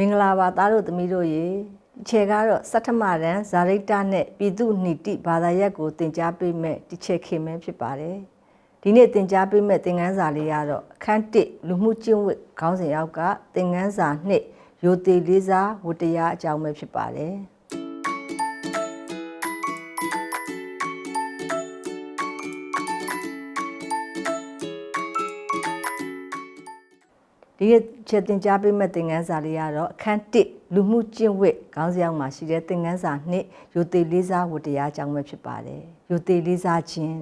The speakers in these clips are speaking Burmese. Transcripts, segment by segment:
မင်္ဂလာပါသားတို့သမီးတို့ရေခြေကတော့စတ္ထမရန်ဇာရိတ္တနဲ့ပြည်သူနိတိဘာသာရပ်ကိုသင်ကြားပေးမဲ့ဒီခြေခင်မဲဖြစ်ပါတယ်ဒီနေ့သင်ကြားပေးမဲ့သင်ခန်းစာလေးကတော့အခန်း1လူမှုကျင့်ဝတ်ခေါင်းစဉ်အောက်ကသင်ခန်းစာ2ရိုသေလေးစားဝတ္တရားအကြောင်းပဲဖြစ်ပါတယ် ဒီနေ့ချက်တင်ကြားပေးမဲ့သင်ခန်းစာလေးကတော့အခန်း1လူမှုကျင့်ဝတ်ခေါင်းစဉ်အောက်မှာရှိတဲ့သင်ခန်းစာ2ရိုသေလေးစားဝတ္တရားအကြောင်းပဲဖြစ်ပါတယ်ရိုသေလေးစားခြင်း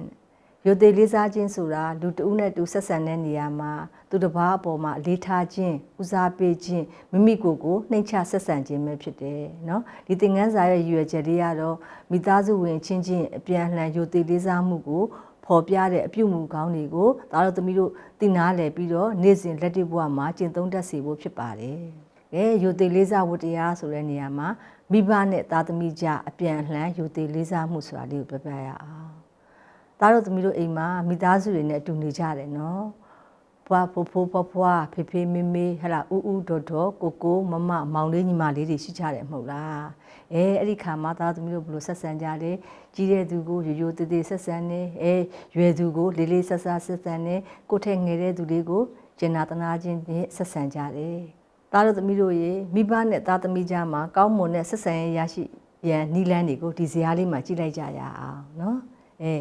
ရိုသေလေးစားခြင်းဆိုတာလူတဦးနဲ့တူဆက်ဆံတဲ့နေရာမှာသူတစ်ပါးအပေါ်မှာအလေးထားခြင်းဦးစားပေးခြင်းမိမိကိုယ်ကိုနှိမ်ချဆက်ဆံခြင်းပဲဖြစ်တယ်เนาะဒီသင်ခန်းစာရဲ့ရည်ရွယ်ချက်လေးကတော့မိသားစုဝင်ချင်းချင်းအပြန်အလှန်ရိုသေလေးစားမှုကို ဖော်ပြတဲ့အပြုမှုကောင်းတွေကိုဒါတော့သမီးတို့သိနာလဲပြီးတော့နေ့စဉ်လက်တွေ့ဘဝမှာကျင့်သုံးတတ်စေဖို့ဖြစ်ပါတယ်။အဲရိုသေလေးစားဝတ္တရားဆိုတဲ့နေရာမှာမိဘနဲ့သားသမီးကြအပြန်အလှန်ရိုသေလေးစားမှုဆိုတာလေးကိုပြပြရအောင်။ဒါတော့သမီးတို့အိမ်မှာမိသားစုတွေနဲ့အတူနေကြတယ်နော်။ ဘွားဖိုးဖိုးဖွားဖွားဖေဖေမေမေဟလာဥဥဒေါ်ဒေါ်ကိုကိုမမမောင်လေးညီမလေးတွေရှိကြတယ်မဟုတ်လား။အဲအဲ့ဒီခါမှာသားသမီးတို့ဘယ်လိုဆက်ဆံကြလဲ။ကြီးတဲ့သူကိုရိုးရိုးသေးသေးဆက်ဆံနေအဲရွယ်သူကိုလေးလေးဆက်ဆက်ဆက်ဆံနေကိုထက်ငယ်တဲ့သူလေးကိုကျင်နာတနာချင်းနဲ့ဆက်ဆံကြတယ်။သားတို့သမီးတို့ရေမိဘနဲ့သားသမီးကြားမှာကောင်းမွန်တဲ့ဆက်ဆံရေးရရှိရန်နီလန်းတွေကိုဒီဇာတ်လေးမှာကြည့်လိုက်ကြရအောင်နော်။အဲ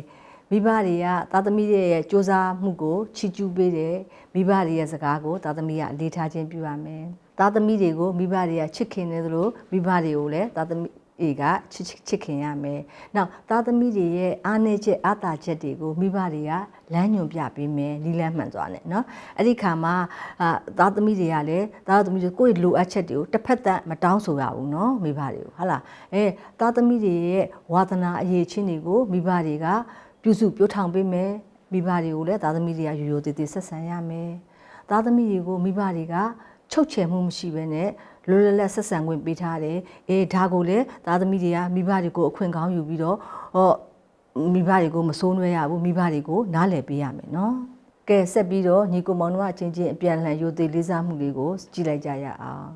မိဘတွေကသားသမီးတွေရဲ့စ조사မှုကိုချီးကျူးပေးတယ်မိဘတွေရဲ့စကားကိုသားသမီးကအလေးထားခြင်းပြုရမယ်သားသမီးတွေကိုမိဘတွေကချစ်ခင်နေသလိုမိဘတွေကိုလည်းသားသမီးအေကချစ်ချစ်ခင်ရမယ်။နောက်သားသမီးတွေရဲ့အားနည်းချက်အားသာချက်တွေကိုမိဘတွေကလမ်းညွှန်ပြပေးမယ်နီလန်းမှန်သွားတယ်နော်။အဲ့ဒီခါမှာအာသားသမီးတွေကလည်းသားသမီးတွေကိုယ့်ရဲ့လိုအပ်ချက်တွေကိုတစ်ဖက်သက်မတောင်းဆိုရဘူးနော်မိဘတွေကိုဟုတ်လား။အဲသားသမီးတွေရဲ့ဝါသနာအရေးချင်းတွေကိုမိဘတွေက ပြုစုပြောထောင်ပေးမယ်မိဘတွေကိုလည်းသားသမီးတွေကရိုးရိုးသေးသေးဆက်ဆံရမယ်။သားသမီးတွေကိုမိဘတွေကချုပ်ချယ်မှုမရှိဘဲနဲ့လွယ်လွယ်လက်ဆက်ဆံခွင့်ပေးထားတယ်အေးဒါကိုလည်းသားသမီးတွေကမိဘတွေကိုအခွင့်ကောင်းယူပြီးတော့ဟောမိဘတွေကိုမစိုးနွဲရဘူးမိဘတွေကိုနားလည်ပေးရမယ်နော်ကဲဆက်ပြီးတော့ညီကိုမောင်တို့အချင်းချင်းအပြန်လှန်ရိုသေလေးစားမှုလေးကိုကြည့်လိုက်ကြရအောင်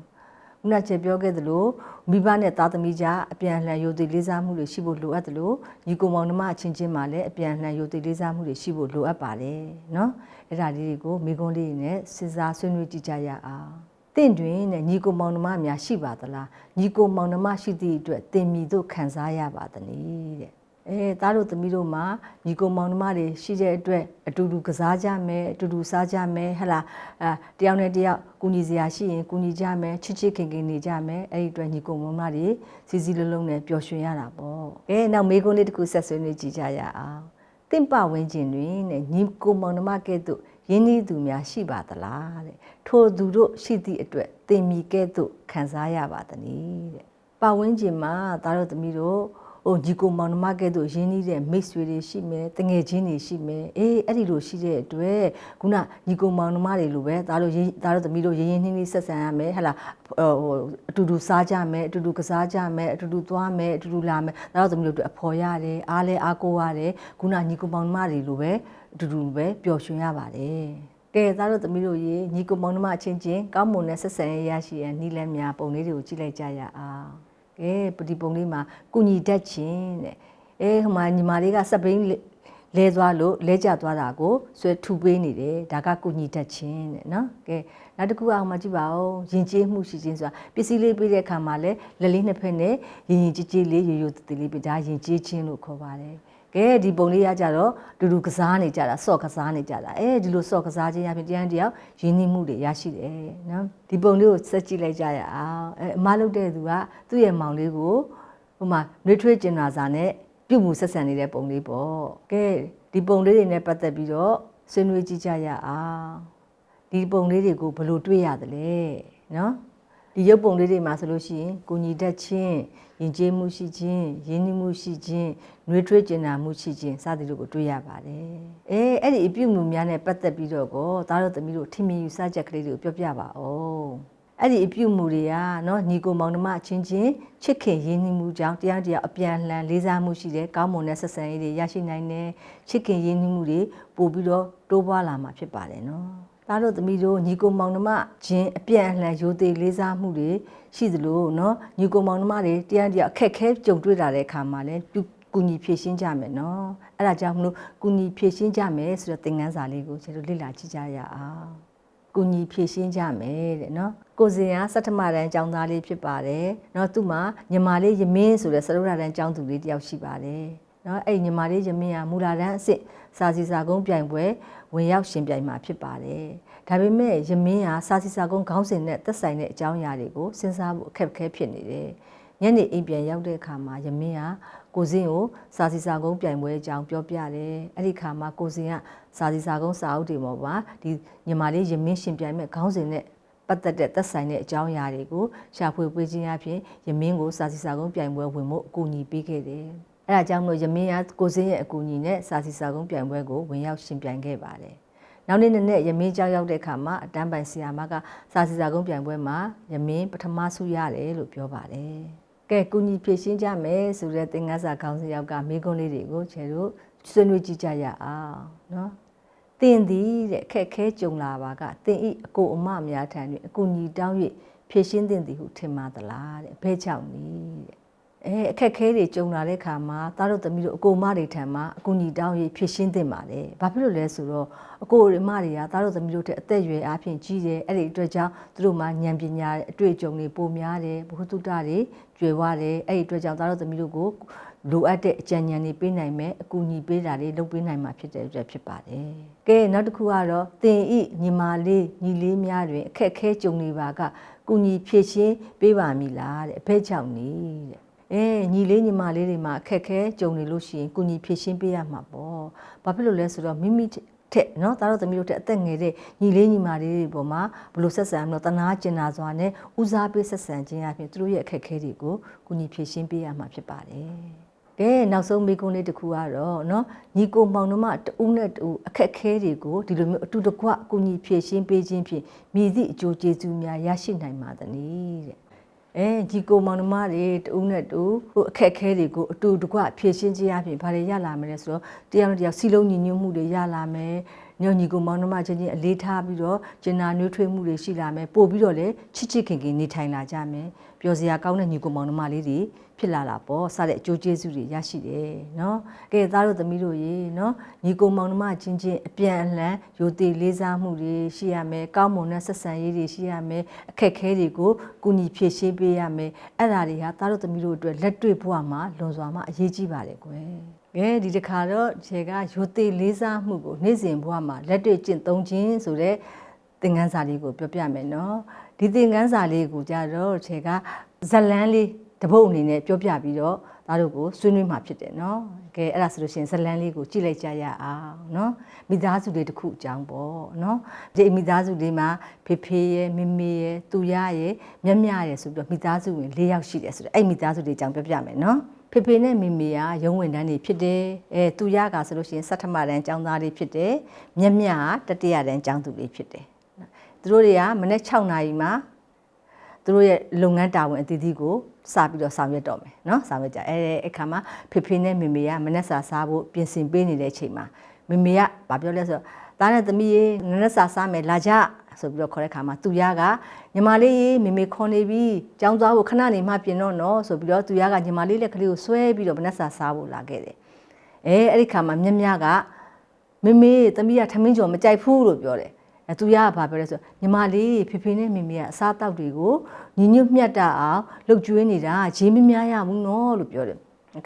ခုနချက်ပြောခဲ့သလိုမိဘနဲ့သားသမီးကြားအပြန်အလှန်ရိုသေလေးစားမှုတွေရှိဖို့လိုအပ်တယ်လို့ညီကိုမောင်နှမအချင်းချင်းမှာလည်းအပြန်အလှန်ရိုသေလေးစားမှုတွေရှိဖို့လိုအပ်ပါတယ်နော်အဲ့ဒါလေးတွေကိုမိကုန်းလေးနဲ့စဉ်းစားဆွေးနွေးကြည့်ကြရအောင်တင့်တွင်နဲ့ညီကိုမောင်နှမများရှိပါသလားညီကိုမောင်နှမရှိသည့်အတွက်တင်မီတို့ခံစားရပါသနည်းတဲ့ အဲသားတို့သမီးတို့မှာညီကိုမောင်နှမတွေရှိတဲ့အတွက်အတူတူကစားကြမယ်အတူတူစားကြမယ်ဟလာအဲတယောက်နဲ့တယောက်ကူညီစရာရှိရင်ကူညီကြမယ်ချစ်ချစ်ခင်ခင်နေကြမယ်အဲ့ဒီအတွက်ညီကိုမောင်နှမတွေစီစီလုံးလုံးနဲ့ပျော်ရွှင်ရတာပေါ့အဲနောက်မေကွန်းလေးတစ်ခုဆက်ဆွေးနွေးကြည့်ကြရအောင်တင့်ပဝင်းကျင်တွင်နဲ့ညီကိုမောင်နှမကဲ့သို့ရင်းနှီးသူများရှိပါသလားတဲ့ထိုသူတို့ရှိသည့်အတွက်တင်မီကဲ့သို့ခံစားရပါသနည်းတဲ့ပဝင်းကျင်မှာသားတို့သမီးတို့ ဟိုညီကိုမောင်နှမကဲ့သို့ရင်းနှီးတဲ့မိတ်ဆွေတွေရှိမယ်တငယ်ချင်းတွေရှိမယ်အေးအဲ့ဒီလိုရှိတဲ့အတွက်ခုနညီကိုမောင်နှမတွေလိုပဲဒါတို့ဒါတို့သမီးတို့ရင်းရင်းနှီးနှီးဆက်ဆံရမယ်ဟဟလာဟိုအတူတူစားကြမယ်အတူတူကစားကြမယ်အတူတူသွားမယ်အတူတူလာမယ်ဒါတို့သမီးတို့အတွက်အဖော်ရတယ်အားလဲအားကိုးရတယ်ခုနညီကိုမောင်နှမတွေလိုပဲအတူတူပဲပျော်ရွှင်ရပါတယ်ကဲသားတို့သမီးတို့ရေညီကိုမောင်နှမအချင်းချင်းကောင်းမွန်တဲ့ဆက်ဆံရေးရရှိရန်နီးလန်းများပုံလေးတွေကိုကြည့်လိုက်ကြရအောင် ကဲပဒီပုံလေးမှာကုညီတတ်ခြင်းတဲ့အဲဟိုမှာညီမလေးကစက်ဘိန်းလဲသွားလို့လဲကျသွားတာကိုဆွဲထူပေးနေတယ်ဒါကကုညီတတ်ခြင်းတဲ့နော်ကဲ နောက်တစ်ခုအောင်မှကြည့်ပါဦးယဉ်ကျေးမှုရှိခြင်းဆိုတာပစ္စည်းလေးပေးတဲ့အခါမှာလဲလက်လေးနှစ်ဖက်နဲ့ယဉ်ယဉ်ကျေးကျေးလေးရိုးရိုးတည်တည်လေးပေးဒါယဉ်ကျေးခြင်းလို့ခေါ်ပါတယ်ကဲဒီပုံလေးရကြတော့ဒူဒူကစားနေကြတာစော့ကစားနေကြတာအဲဒီလိုစော့ကစားခြင်းအပြင်တရားတယောက်ရင်းနှီးမှုတွေရရှိတယ်နော်ဒီပုံလေးကိုစက်ကြည့်လိုက်ကြရအောင်အဲအမလုပ်တဲ့သူကသူ့ရဲ့မောင်လေးကိုဟိုမှာနှွေးထွေးကျင်နာစာနဲ့ပြုတ်မှုဆက်ဆံနေတဲ့ပုံလေးပေါ့ကဲဒီပုံလေးတွေနဲ့ပတ်သက်ပြီးတော့ဆွေးနွေးကြည့်ကြရအောင် ဒီပုံလေးတွေကိုဘယ်လိုတွေ့ရသလဲနော်ဒီရုပ်ပုံလေးတွေမှာဆိုလို့ရှိရင်ကိုညီတက်ချင်းယဉ်ကျေးမှုရှိခြင်းရင်းနှီးမှုရှိခြင်းနှွေးထွေးကျင်နာမှုရှိခြင်းစသည်တို့ကိုတွေ့ရပါတယ်။အဲအဲ့ဒီအပြုမှုများနဲ့ပတ်သက်ပြီးတော့ကိုသားတို့သမီးတို့ထင်မြင်ယူဆချက်ကလေးတွေကိုပြောပြပါဦး။အဲ့ဒီအပြုမှုတွေကနော်ညီကိုမောင်နှမအချင်းချင်းချစ်ခင်ရင်းနှီးမှုကြောင့်တရားတရားအပြန်လှန်လေးစားမှုရှိတဲ့ကောင်းမွန်တဲ့ဆက်ဆံရေးတွေရရှိနိုင်တယ်ချစ်ခင်ရင်းနှီးမှုတွေပို့ပြီးတော့တိုးပွားလာမှာဖြစ်ပါတယ်နော်။ဒါ သားတို့သမီးတို့ညီကိုမောင်နှမချင်းအပြန်အလှန်ရိုသေလေးစားမှုတွေရှိသလိုเนาะညီကိုမောင်နှမတွေတရားတရားအခက်ခဲကြုံတွေ့လာတဲ့အခါမှာလည်းပြုကူညီဖြည့်ရှင်းကြမယ်เนาะအဲ့ဒါကြောင့်မလို့ကူညီဖြည့်ရှင်းကြမယ်ဆိုတော့သင်ခန်းစာလေးကိုကျွန်တော်လေ့လာကြည့်ကြရအောင်ကူညီဖြည့်ရှင်းကြမယ်တဲ့เนาะကိုစင်ကစတ္ထမတန်းကျောင်းသားလေးဖြစ်ပါတယ်เนาะသူ့မှာညီမလေးယမင်းဆိုတဲ့စရုဒ္ဒတန်းကျောင်းသူလေးတယောက်ရှိပါတယ် နော်အဲ့ညီမလေးယမင်းကမူလာတန်းအစ်စ်စာစီစာကုန်းပြိုင်ပွဲဝင်ရောက်ရှင်ပြိုင်မှာဖြစ်ပါတယ်။ဒါပေမဲ့ယမင်းကစာစီစာကုန်းခေါင်းစဉ်နဲ့သက်ဆိုင်တဲ့အကြောင်းအရာတွေကိုစဉ်းစားဖို့အခက်အခဲဖြစ်နေတယ်။ညနေအိမ်ပြန်ရောက်တဲ့အခါမှာယမင်းကကိုစင်းကိုစာစီစာကုန်းပြိုင်ပွဲအကြောင်းပြောပြတယ်။အဲ့ဒီခါမှာကိုစင်းကစာစီစာကုန်းစာအုပ်တွေပေါ်မှာဒီညီမလေးယမင်းရှင်ပြိုင်မဲ့ခေါင်းစဉ်နဲ့ပတ်သက်တဲ့သက်ဆိုင်တဲ့အကြောင်းအရာတွေကိုရှာဖွေပေးခြင်းအပြင်ယမင်းကိုစာစီစာကုန်းပြိုင်ပွဲဝင်ဖို့အကူအညီပေးခဲ့တယ်။ အဲဒါကြောင့်မလို့ယမင်းကကိုစင်းရဲ့အကူအညီနဲ့စာစီစာကုန်းပြိုင်ပွဲကိုဝင်ရောက်ရှင်ပြိုင်ခဲ့ပါတယ်။နောက်နေ့နဲ့ယမင်းကြောက်ရောက်တဲ့အခါမှာအတန်းပိုင်ဆီယာမကစာစီစာကုန်းပြိုင်ပွဲမှာယမင်းပထမဆုရတယ်လို့ပြောပါတယ်။ကဲကူညီဖြည့်ရှင်းကြမယ်ဆိုတဲ့သင်ခန်းစာခေါင်းစဉ်ရောက်ကမိကွန်းလေးတွေကိုခြေတို့ဆွေးနွေးကြည့်ကြရအောင်နော်။တင်သည်တဲ့ခက်ခဲကြုံလာပါကတင်ဤအကိုအမများထံတွင်အကူညီတောင်း၍ဖြည့်ရှင်းတင်သည်ဟုထင်ပါသလားတဲ့ဘဲချောက်နီးတဲ့ အဲအခက်ခဲတွေကြုံလာတဲ့ခါမှာသားတို့သမီးတို့အကိုအမတွေထံမှာအကူညီတောင်း၍ဖြည့်ရှင်းတင်ပါတယ်ဘာဖြစ်လို့လဲဆိုတော့အကိုအမတွေကသားတို့သမီးတို့တဲ့အသက်အရွယ်အားဖြင့်ကြီးတယ်အဲ့ဒီအတွက်ကြောင့်သူတို့မှာဉာဏ်ပညာအတွေ့အကြုံတွေပိုများတယ်ဘုဟုတုတတွေကျွယ်ဝတယ်အဲ့ဒီအတွက်ကြောင့်သားတို့သမီးတို့ကိုလိုအပ်တဲ့အကြံဉာဏ်တွေပေးနိုင်မယ်အကူအညီပေးတာတွေလုပ်ပေးနိုင်မှာဖြစ်တဲ့အတွက်ဖြစ်ပါတယ်။ကဲနောက်တစ်ခုကတော့သင်ဤညီမလေးညီလေးများတွင်အခက်ခဲကြုံနေပါကကူညီဖြည့်ရှင်းပေးပါမည်လားတဲ့အဖက်ချောင်းနေတဲ့။ အဲညီလေးညီမလေးတွေမှာအခက်ခဲကြုံနေလို့ရှိရင်ကုညီဖြည့်ရှင်းပေးရမှာပေါ့။ဘာဖြစ်လို့လဲဆိုတော့မိမိထက်နော်သားတို့သမီးတို့ထက်အသက်ငယ်တဲ့ညီလေးညီမလေးတွေပေါ်မှာဘလို့ဆက်ဆံမလို့တနာကျင်နာစွာနဲ့ဦးစားပေးဆက်ဆံခြင်းအပြင်သူတို့ရဲ့အခက်ခဲတွေကိုကုညီဖြည့်ရှင်းပေးရမှာဖြစ်ပါတယ်။ကဲနောက်ဆုံးမိကုန်းလေးတစ်ခုကတော့နော်ညီကိုမောင်နှမတူနဲ့တူအခက်ခဲတွေကိုဒီလိုမျိုးအတူတကွအကူညီဖြည့်ရှင်းပေးခြင်းဖြင့်မြည်သည့်အကျိုးကျေးဇူးများရရှိနိုင်ပါသနည်းတဲ့ အဲဒီကိုမောင်နှမတွေတူနဲ့တူဟိုအခက်ခဲတွေကိုအတူတကွဖြည့်ရှင်းခြင်းအပြင်ဘာတွေရလာမလဲဆိုတော့တရားနဲ့တရားစီလုံးညီညွတ်မှုတွေရလာမယ်ညညီကိုမောင်နှမချင်းချင်းအလေးထားပြီးတော့ကျင်နာနှွေးထွေးမှုတွေရှိလာမယ်ပို့ပြီးတော့လည်းချစ်ချစ်ခင်ခင်နေထိုင်လာကြမယ် ပျော်စရာကောင်းတဲ့ညီကိုမောင်နှမလေးတွေဖြစ်လာတာပေါ့စတဲ့အကျိုးကျေးဇူးတွေရရှိတယ်နော်ကဲသားတို့သမီးတို့ရေနော်ညီကိုမောင်နှမချင်းချင်းအပြန်အလှန်ယိုတည်လေးစားမှုတွေရှိရမယ်ကောင်းမွန်တဲ့ဆက်ဆံရေးတွေရှိရမယ်အခက်ခဲတွေကိုကုညီဖြည့်ရှင်းပေးရမယ်အဲ့ဒါတွေဟာသားတို့သမီးတို့အတွက်လက်တွေ့ဘဝမှာလွန်စွာမှအရေးကြီးပါတယ်ကွယ်ကဲဒီတစ်ခါတော့ခြေကရိုသေလေးစားမှုကိုနေ့စဉ်ဘဝမှာလက်တွေ့ကျင့်သုံးခြင်းဆိုတဲ့သင်ခန်းစာလေးကိုပြောပြမယ်နော် ဒီသင်ခန်းစာလေးကိုကြတော့ခြေကဇလန်းလေးတပုတ်အနေနဲ့ပြောပြပြီးတော့သားတို့ကိုဆွေးနွေးမှာဖြစ်တယ်နော်ကဲအဲ့ဒါဆိုလို့ရှိရင်ဇလန်းလေးကိုကြည့်လိုက်ကြရအောင်နော်မိသားစုလေးတစ်ခုအကြောင်းပေါ့နော်ဒီမိသားစုလေးမှာဖေဖေရဲ့မမေရဲ့သူရရဲ့မြတ်မြရဲ့ဆိုပြီးတော့မိသားစုဝင်၄ယောက်ရှိတယ်ဆိုတော့အဲ့မိသားစုလေးအကြောင်းပြောပြမယ်နော်ဖေဖေနဲ့မေမေကရုံးဝင်တန်းနေဖြစ်တယ်အဲသူရကဆိုလို့ရှိရင်စက်ထမတန်းကျောင်းသားလေးဖြစ်တယ်မြက်မြကတတိယတန်းကျောင်းသူလေးဖြစ်တယ် သူတို့တွေကမနေ့6နာရီမှာသူတို့ရဲ့လုပ်ငန်းတာဝန်အသီးသီးကိုစပြီးတော့ဆောင်ရွက်တော့မယ်နော်ဆောင်ရွက်ကြအဲအခါမှာဖေဖေနဲ့မေမေကမနေ့စာစားဖို့ပြင်ဆင်ပေးနေတဲ့အချိန်မှာမေမေကဗာပြောလဲဆိုတော့သားနဲ့သမီးရေမနေ့စာစားမယ်လာကြဆိုပြီးတော့ခေါ်တဲ့ခါမှာသူရကညီမလေးရေမေမေခေါ်နေပြီចောင်းသွားဖို့ခဏနေမှပြင်တော့နော်ဆိုပြီးတော့သူရကညီမလေးလက်ကလေးကိုဆွဲပြီးတော့မနေ့စာစားဖို့လာခဲ့တယ်အဲအဲ့ဒီခါမှာမြမြကမေမေသမီးကထမင်းကြော်မကြိုက်ဘူးလို့ပြောတယ် အဲသူရကဘာပြောလဲဆိုညီမလေးဖေဖေနဲ့မေမေကအစားတောက်တွေကိုညီညွတ်မြတ်တာအောင်လှုပ်ကျွေးနေတာဂျင်းမများရဘူးနော်လို့ပြောတယ်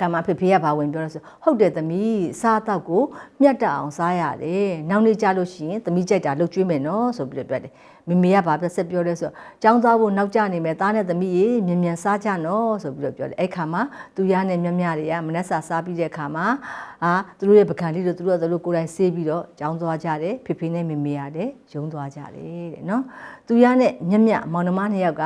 ကမ္မဖေဖေကဘာဝင်ပြောလဲဆိုဟုတ်တယ်သမီးစားတော့ကိုမြတ်တအောင်စားရတယ်နောက်နေ့ကြလို့ရှိရင်သမီးကြိုက်တာလှုပ်ကျွေးမယ်နော်ဆိုပြီးတော့ပြောတယ် မမေကဘာပြဆက်ပြောလဲဆိုចောင်းသားဖို့နောက်ကျနေမယ်သားနဲ့သမီးရေမြန်မြန်စားကြနော်ဆိုပြီးတော့ပြောတယ်အဲ့ခါမှာသူရနဲ့မြမြတွေကမနက်စာစားပြီးတဲ့ခါမှာအာသူတို့ရဲ့ပကံလေးတို့သူတို့ကသူတို့ကိုယ်တိုင်ဆေးပြီးတော့ចောင်းသွားကြတယ်ဖေဖေနဲ့မမေရတယ်ရုံးသွားကြတယ်တဲ့နော်သူရနဲ့မြမြမောင်နှမနှစ်ယောက်က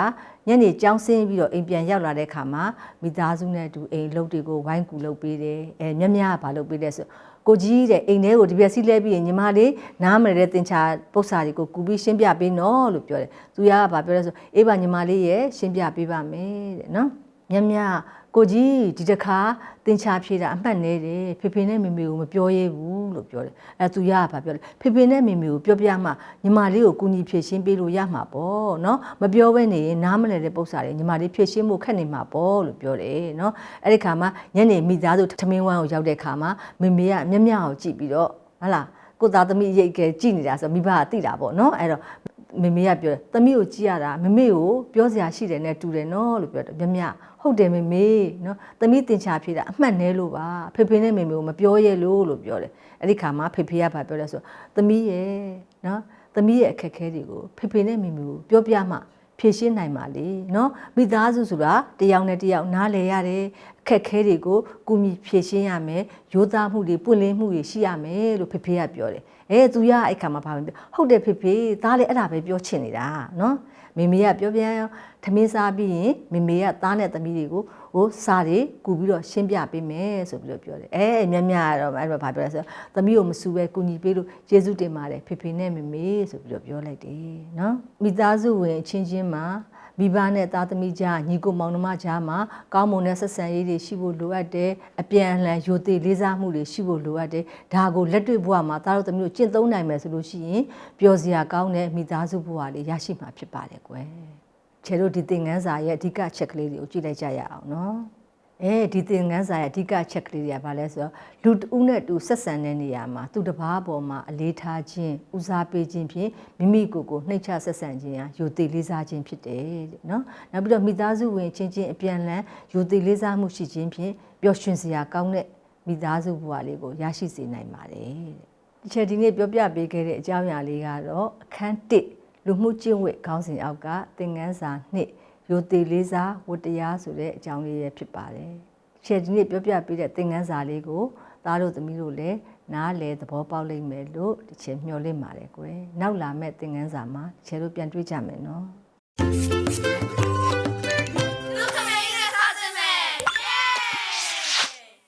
ညနေကြောင်းဆင်းပြီးတော့အိမ်ပြန်ရောက်လာတဲ့ခါမှာမိသားစုနဲ့အတူအိမ်လုပ်တွေကိုဝိုင်းကူလုပ်ပေးတယ်အဲမြမြကဘာလုပ်ပေးလဲဆို ကိုကြီးတဲ့အိမ်ထဲကိုဒီပြက်စီးလဲပြီးရင်ညီမလေးနားမရတဲ့တင်ချာပု္ပ္ပစာတွေကိုကူပြီးရှင်းပြပေးနော်လို့ပြောတယ်သူရကဘာပြောလဲဆိုအေးပါညီမလေးရဲ့ရှင်းပြပေးပါမယ်တဲ့နော်မြမြက ကိုကြီးဒီတစ်ခါတင်ချဖြေတာအမှတ်နေတယ်ဖေဖေနဲ့မေမေကိုမပြောရဲဘူးလို့ပြောတယ်အဲသူရကဘာပြောလဲဖေဖေနဲ့မေမေကိုပြောပြမှညီမလေးကိုကူညီဖြည့်ရှင်းပေးလို့ရမှာပေါ့နော်မပြောဘဲနေရင်နားမလည်တဲ့ပုံစံတွေညီမလေးဖြည့်ရှင်းဖို့ခက်နေမှာပေါ့လို့ပြောတယ်နော်အဲ့ဒီခါမှာညနေမိသားစုထမင်းဝမ်းကိုရောက်တဲ့ခါမှာမေမေကမျက်မျက်ကိုကြည့်ပြီးတော့ဟလာကိုသားသမီးရိတ်ကဲကြည့်နေတာဆိုမိဘကသိတာပေါ့နော်အဲ့တော့ မေမေကပြောတယ်သမီးကိုကြည့်ရတာမမေကိုပြောစရာရှိတယ်နဲ့တူတယ်နော်လို့ပြောတယ်မြမြဟုတ်တယ်မေမေနော်သမီးတင်ချဖြေတာအမှတ်နဲလို့ပါဖေဖေနဲ့မေမေကိုမပြောရဲလို့လို့ပြောတယ်အဲ့ဒီခါမှာဖေဖေကဗာပြောတယ်ဆိုသမီးရဲ့နော်သမီးရဲ့အခက်အခဲတွေကိုဖေဖေနဲ့မေမေကိုပြောပြမှ ဖြေရှင်းနိုင်ပါလေနော်မိသားစုဆိုတာတယောက်နဲ့တယောက်နားလည်ရတယ်အခက်အခဲတွေကိုကုမိဖြေရှင်းရမယ်ရိုးသားမှုတွေပွင့်လင်းမှုတွေရှိရမယ်လို့ဖေဖေကပြောတယ်အဲသူရအဲ့ခါမှာဘာပဲပြောဟုတ်တယ်ဖေဖေသားလည်းအဲ့ဒါပဲပြောချင်နေတာနော်မေမေကပြောပြန်ထမင်းစားပြီးရင်မေမေကသားနဲ့သမီးတွေကိုဟိုစားတွေကူပြီးတော့ရှင်းပြပေးမယ်ဆိုပြီးတော့ပြောတယ်အဲမြတ်မြတ်ကတော့အဲ့တော့ဘာပြောလဲဆိုတော့သမီးကိုမစူပဲကူညီပေးလို့ယေရှုတင်ပါတယ်ဖေဖေနဲ့မေမေဆိုပြီးတော့ပြောလိုက်တယ်နော်မိသားစုဝင်အချင်းချင်းမှာမိဘနဲ့သားသမီးကြားညီကိုမောင်နှမကြားမှာကောင်းမွန်တဲ့ဆက်ဆံရေးတွေရှိဖို့လိုအပ်တယ်အပြန်အလှန်ယိုသေးလေးစားမှုတွေရှိဖို့လိုအပ်တယ်ဒါကိုလက်တွေ့ဘဝမှာသားတို့သမီးတို့ကျင့်သုံးနိုင်မယ်ဆိုလို့ရှိရင်ပျော်စရာကောင်းတဲ့မိသားစုဘဝလေးရရှိမှာဖြစ်ပါတယ်ကွယ် ခြေတို့ဒီသင်ငန်းစာရဲ့အဓိကချက်ကလေးတွေကိုကြည့်လိုက်ကြရအောင်နော်အဲဒီသင်ငန်းစာရဲ့အဓိကချက်ကလေးတွေကဘာလဲဆိုတော့လူတဦးနဲ့တူဆက်ဆံတဲ့နေရာမှာသူတစ်ပါးပေါ်မှာအလေးထားခြင်းဦးစားပေးခြင်းဖြင့်မိမိကိုယ်ကိုနှိမ့်ချဆက်ဆံခြင်းဟာယိုသေးလေးစားခြင်းဖြစ်တယ်တဲ့နော်နောက်ပြီးတော့မိသားစုဝင်ချင်းချင်းအပြန်အလှန်ယိုသေးလေးစားမှုရှိခြင်းဖြင့်ပျော်ရွှင်စရာကောင်းတဲ့မိသားစုဘဝလေးကိုရရှိစေနိုင်ပါတယ်တဲ့ဒီချက်ဒီနေ့ပြောပြပေးခဲ့တဲ့အကြောင်းအရာလေးကတော့အခန်း1 လူမှုကျင့်ဝတ်ခေါင်းစဉ်အောက်ကသင်ခန်းစာ2ယိုသေးလေးစားဝတ္တရားဆိုတဲ့အကြောင်းလေးရဖြစ်ပါတယ်။ချက်ဒီနေ့ပြောပြပေးတဲ့သင်ခန်းစာလေးကိုသားတို့သမီးတို့လည်းနားလဲသဘောပေါက်လိမ့်မယ်လို့ဒီချက်မျှော်လင့်ပါတယ်ကွယ်။နောက်လာမဲ့သင်ခန်းစာမှာချက်တို့ပြန်တွေ့ကြမယ်နော်။